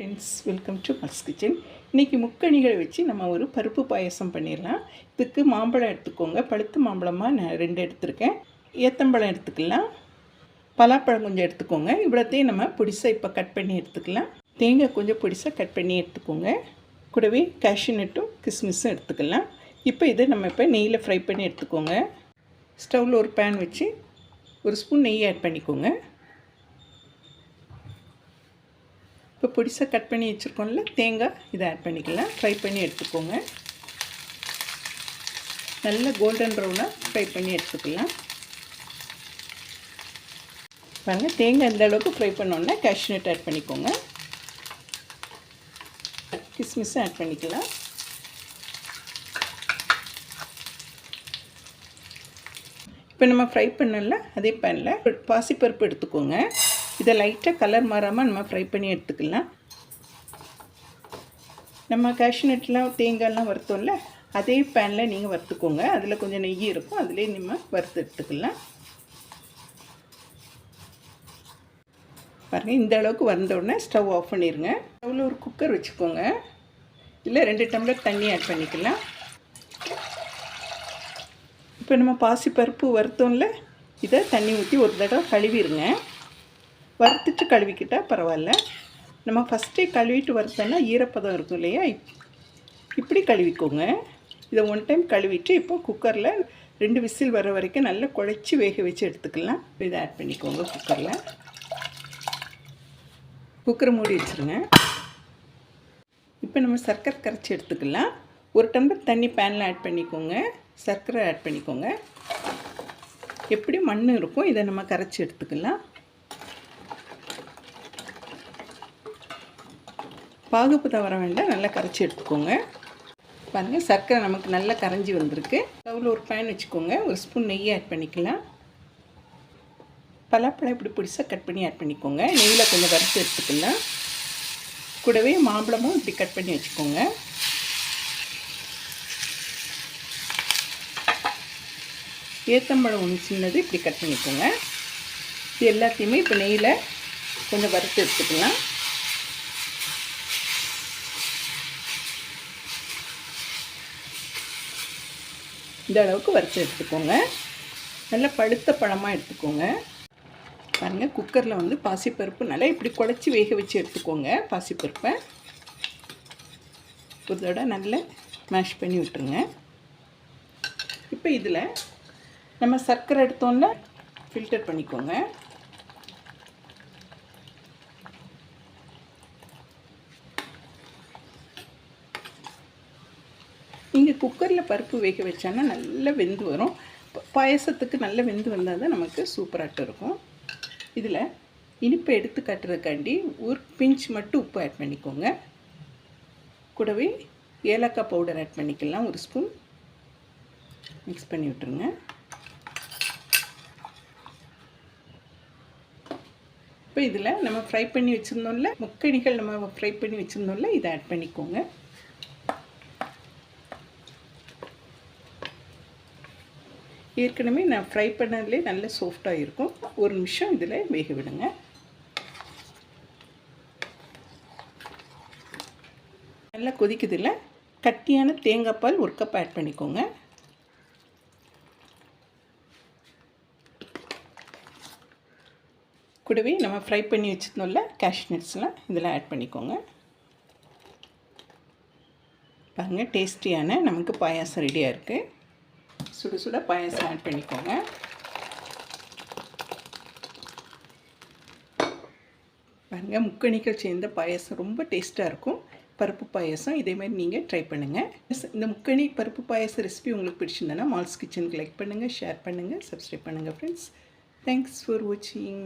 Friends welcome to Mals kitchen இன்றைக்கி முக்கணிகளை வச்சு நம்ம ஒரு பருப்பு பாயசம் பண்ணிடலாம். இதுக்கு மாம்பழம் எடுத்துக்கோங்க. பழுத்த மாம்பழமாக நான் ரெண்டு எடுத்திருக்கேன். ஏத்தம்பழம் எடுத்துக்கலாம். பலாப்பழம் கொஞ்சம் எடுத்துக்கோங்க. இவ்வளோத்தையும் நம்ம பொடிசாக இப்போ கட் பண்ணி எடுத்துக்கலாம். தேங்காய் கொஞ்சம் பொடிசாக கட் பண்ணி எடுத்துக்கோங்க. கூடவே cashew நட்டும் கிஸ்மிஸும் எடுத்துக்கலாம். இப்போ இதை நம்ம இப்போ நெய்யில் ஃப்ரை பண்ணி எடுத்துக்கோங்க. ஸ்டவ்வில் ஒரு பேன் வச்சு ஒரு ஸ்பூன் நெய் ஆட் பண்ணிக்கோங்க. இப்போ பொடிசாக கட் பண்ணி வச்சுருக்கோம்ல தேங்காய் இதை ஆட் பண்ணிக்கலாம். ஃப்ரை பண்ணி எடுத்துக்கோங்க. நல்ல கோல்டன் ப்ரௌனாக ஃப்ரை பண்ணி எடுத்துக்கலாம். பாருங்கள் தேங்காய் இந்த அளவுக்கு ஃப்ரை பண்ணோன்னா கேஷ்நட் ஆட் பண்ணிக்கோங்க. கிஸ்மிஸும் ஆட் பண்ணிக்கலாம். இப்போ நம்ம ஃப்ரை பண்ணல அதே பேனில் பாசிப்பருப்பு எடுத்துக்கோங்க. இதை லைட்டாக கலர் மாறாமல் நம்ம ஃப்ரை பண்ணி எடுத்துக்கலாம். நம்ம கேஷ்நட்லாம் தேங்காய்லாம் வறுத்தோம்ல அதே பேனில் நீங்கள் வறுத்துக்கோங்க. அதில் கொஞ்சம் நெய் இருக்கும் அதிலே நம்ம வறுத்து எடுத்துக்கலாம். பாருங்கள் இந்த அளவுக்கு வந்தோடனே ஸ்டவ் ஆஃப் பண்ணிடுங்க ஸ்டவ்வில் ஒரு குக்கர் வச்சுக்கோங்க. இல்லை ரெண்டு டம்ளர் தண்ணி ஆட் பண்ணிக்கலாம். இப்போ நம்ம பாசிப்பருப்பு வறுத்தோம்ல இதை தண்ணி ஊற்றி ஒரு தடவை கழுவிடுங்க வறுத்துட்டு கழுவிக்கிட்டால் பரவாயில்ல. நம்ம ஃபஸ்ட்டே கழுவிட்டு வறுத்தோன்னா ஈரப்பதம் இருக்கும் இல்லையா? இப்- இப்படி கழுவிக்கோங்க. இதை ஒன் டைம் கழுவிட்டு இப்போ குக்கரில் ரெண்டு விசில் வர வரைக்கும் நல்லா குழைச்சி வேக வச்சு எடுத்துக்கலாம். இதை ஆட் பண்ணிக்கோங்க குக்கரில் குக்கரை மூடி வச்சுருங்க. இப்போ நம்ம சர்க்கரை கரைச்சி எடுத்துக்கலாம். ஒரு டம்ளர் தண்ணி பேனில் ஆட் பண்ணிக்கோங்க. சர்க்கரை ஆட் பண்ணிக்கோங்க. எப்படி மண் இருக்கும். இதை நம்ம கரைச்சி எடுத்துக்கலாம். பாகுப்பு வர வேண்டாம். நல்லா கரைச்சி எடுத்துக்கோங்க. பாருங்கள் சர்க்கரை நமக்கு நல்லா கரைஞ்சி வந்திருக்கு. ஸ்டவ்வில் ஒரு பேன் வச்சுக்கோங்க. ஒரு ஸ்பூன் நெய் ஆட் பண்ணிக்கலாம். பலாப்பழம் இப்படி பிடிச்சா கட் பண்ணி ஆட் பண்ணிக்கோங்க. நெய்யில் கொஞ்சம் வறுத்து எடுத்துக்கலாம். கூடவே மாம்பழமும் இப்படி கட் பண்ணி வச்சுக்கோங்க. ஏத்தம்பழம் ஒன்று சின்னது இப்படி கட் பண்ணிக்கோங்க. இது எல்லாத்தையுமே இப்போ நெய்யில் கொஞ்சம் வறுத்து எடுத்துக்கலாம். இந்த அளவுக்கு வறுத்து எடுத்துக்கோங்க. நல்லா பழுத்த பழமாக எடுத்துக்கோங்க. பாருங்கள் குக்கரில் வந்து பாசிப்பருப்பு நல்லா இப்படி குழச்சி வேக வச்சு எடுத்துக்கோங்க பாசிப்பருப்பை. ஒரு தடவை நல்லா மேஷ் பண்ணி விட்டுருங்க. இப்போ இதில் நம்ம சர்க்கரை எடுத்தோன்னே ஃபில்டர் பண்ணிக்கோங்க. நீங்கள் குக்கரில் பருப்பு வேக வச்சானா நல்லா வெந்து வரும். பாயசத்துக்கு நல்ல வெந்து வந்தால் தான் நமக்கு சூப்பராட்டம் இருக்கும். இதில் இனிப்பை எடுத்து கட்டுறதுக்காண்டி ஒரு பிஞ்ச் மட்டும் உப்பு ஆட் பண்ணிக்கோங்க. கூடவே ஏலக்காய் பவுடர் ஆட் பண்ணிக்கலாம். ஒரு ஸ்பூன் மிக்ஸ் பண்ணி விட்டுருங்க. இப்போ இதில் நம்ம ஃப்ரை பண்ணி வச்சுருந்தோம்ல முக்கணிகள் நம்ம ஃப்ரை பண்ணி வச்சுருந்தோம்ல இதை ஆட் பண்ணிக்கோங்க. ஏற்கனவே நான் ஃப்ரை பண்ணதுலேயே நல்ல சாஃப்டாக இருக்கும். ஒரு நிமிஷம் இதில் வேக விடுங்க. நல்லா கொதிக்குதில்ல கட்டியான தேங்காய் பால் ஒரு கப் ஆட் பண்ணிக்கோங்க. கூடவே நம்ம ஃப்ரை பண்ணி வச்சுருந்தோம்ல கேஷ்நட்ஸ்லாம் இதில் ஆட் பண்ணிக்கோங்க. பாருங்கள் டேஸ்டியான நமக்கு பாயாசம் ரெடியாக இருக்குது சுட சுட பாயாசம் ஆட் பண்ணிக்கோங்க. பாருங்க முக்கணிகள் சேர்ந்த பாயசம் ரொம்ப டேஸ்ட்டாக இருக்கும். பருப்பு பாயாசம் இதேமாதிரி நீங்கள் ட்ரை பண்ணுங்கள் இந்த முக்கணி பருப்பு பாயசம் ரெசிபி உங்களுக்கு பிடிச்சிருந்தேன்னா மால்ஸ் கிச்சனுக்கு லைக் பண்ணுங்கள் ஷேர் பண்ணுங்கள் சப்ஸ்கிரைப் பண்ணுங்கள் ஃப்ரெண்ட்ஸ் தேங்க்ஸ் ஃபார் வாட்சிங்